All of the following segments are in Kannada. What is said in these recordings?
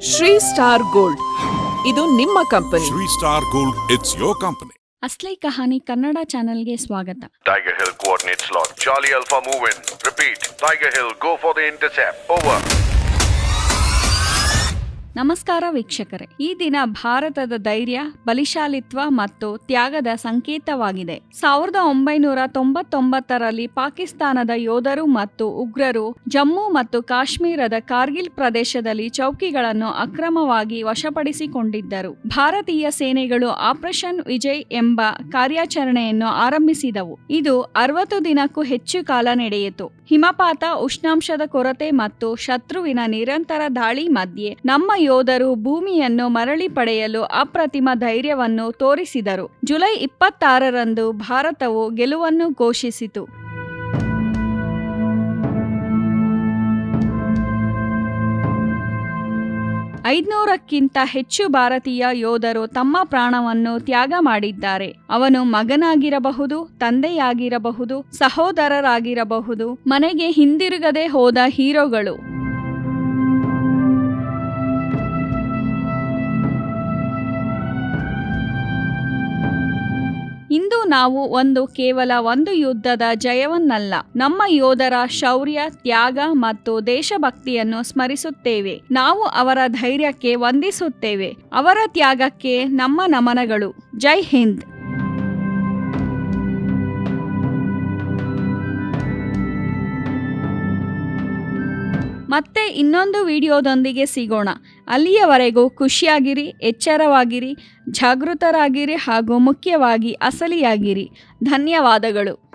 ಶ್ರೀ ಸ್ಟಾರ್ ಗೋಲ್ಡ್ ಇದು ನಿಮ್ಮ company Sri Star Gold, it's your company. Asli Kahani Kannada ಚಾನೆಲ್ಗೆ ಸ್ವಾಗತ Tiger Hill coordinates lock. Charlie Alpha move in. Repeat. Tiger Hill, go for the intercept. Over. ನಮಸ್ಕಾರ ವೀಕ್ಷಕರೇ. ಈ ದಿನ ಭಾರತದ ಧೈರ್ಯ, ಬಲಿಶಾಲಿತ್ವ ಮತ್ತು ತ್ಯಾಗದ ಸಂಕೇತವಾಗಿದೆ. ಸಾವಿರದ ಒಂಬೈನೂರ ತೊಂಬತ್ತೊಂಬತ್ತರಲ್ಲಿ ಪಾಕಿಸ್ತಾನದ ಯೋಧರು ಮತ್ತು ಉಗ್ರರು ಜಮ್ಮು ಮತ್ತು ಕಾಶ್ಮೀರದ ಕಾರ್ಗಿಲ್ ಪ್ರದೇಶದಲ್ಲಿ ಚೌಕಿಗಳನ್ನು ಅಕ್ರಮವಾಗಿ ವಶಪಡಿಸಿಕೊಂಡಿದ್ದರು. ಭಾರತೀಯ ಸೇನೆಗಳು ಆಪರೇಷನ್ ವಿಜಯ್ ಎಂಬ ಕಾರ್ಯಾಚರಣೆಯನ್ನು ಆರಂಭಿಸಿದವು. ಇದು ಅರವತ್ತು ದಿನಕ್ಕೂ ಹೆಚ್ಚು ಕಾಲ ನಡೆಯಿತು. ಹಿಮಪಾತ, ಉಷ್ಣಾಂಶದ ಕೊರತೆ ಮತ್ತು ಶತ್ರುವಿನ ನಿರಂತರ ದಾಳಿ ಮಧ್ಯೆ ನಮ್ಮ ಯೋಧರು ಭೂಮಿಯನ್ನು ಮರಳಿ ಪಡೆಯಲು ಅಪ್ರತಿಮ ಧೈರ್ಯವನ್ನು ತೋರಿಸಿದರು. ಜುಲೈ ಇಪ್ಪತ್ತಾರರಂದು ಭಾರತವು ಗೆಲುವನ್ನು ಘೋಷಿಸಿತು. ಐದ್ನೂರಕ್ಕಿಂತ ಹೆಚ್ಚು ಭಾರತೀಯ ಯೋಧರು ತಮ್ಮ ಪ್ರಾಣವನ್ನು ತ್ಯಾಗ ಮಾಡಿದ್ದಾರೆ. ಅವನು ಮಗನಾಗಿರಬಹುದು, ತಂದೆಯಾಗಿರಬಹುದು, ಸಹೋದರರಾಗಿರಬಹುದು, ಮನೆಗೆ ಹಿಂದಿರುಗದೆ ಹೋದ ಹೀರೋಗಳು. ನಾವು ಒಂದು ಕೇವಲ ಒಂದು ಯುದ್ಧದ ಜಯವನ್ನಲ್ಲ, ನಮ್ಮ ಯೋಧರ ಶೌರ್ಯ, ತ್ಯಾಗ ಮತ್ತು ದೇಶಭಕ್ತಿಯನ್ನು ಸ್ಮರಿಸುತ್ತೇವೆ. ನಾವು ಅವರ ಧೈರ್ಯಕ್ಕೆ ವಂದಿಸುತ್ತೇವೆ. ಅವರ ತ್ಯಾಗಕ್ಕೆ ನಮ್ಮ ನಮನಗಳು. ಜೈ ಹಿಂದ್. ಮತ್ತೆ ಇನ್ನೊಂದು ವಿಡಿಯೋದೊಂದಿಗೆ ಸಿಗೋಣ. ಅಲ್ಲಿಯವರೆಗೂ ಖುಷಿಯಾಗಿರಿ ಎಚ್ಚರವಾಗಿರಿ ಜಾಗೃತರಾಗಿರಿ ಹಾಗೂ ಮುಖ್ಯವಾಗಿ ಅಸಲಿಯಾಗಿರಿ. ಧನ್ಯವಾದಗಳು.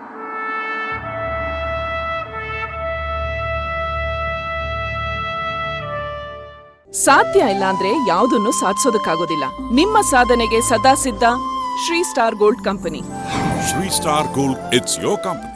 ಸಾಧ್ಯ ಇಲ್ಲ ಅಂದ್ರೆ ಯಾವುದನ್ನು ಸಾಧಿಸೋದಕ್ಕಾಗೋದಿಲ್ಲ. ನಿಮ್ಮ ಸಾಧನೆಗೆ ಸದಾ ಸಿದ್ಧ Shri star gold company. Shri star gold it's your company.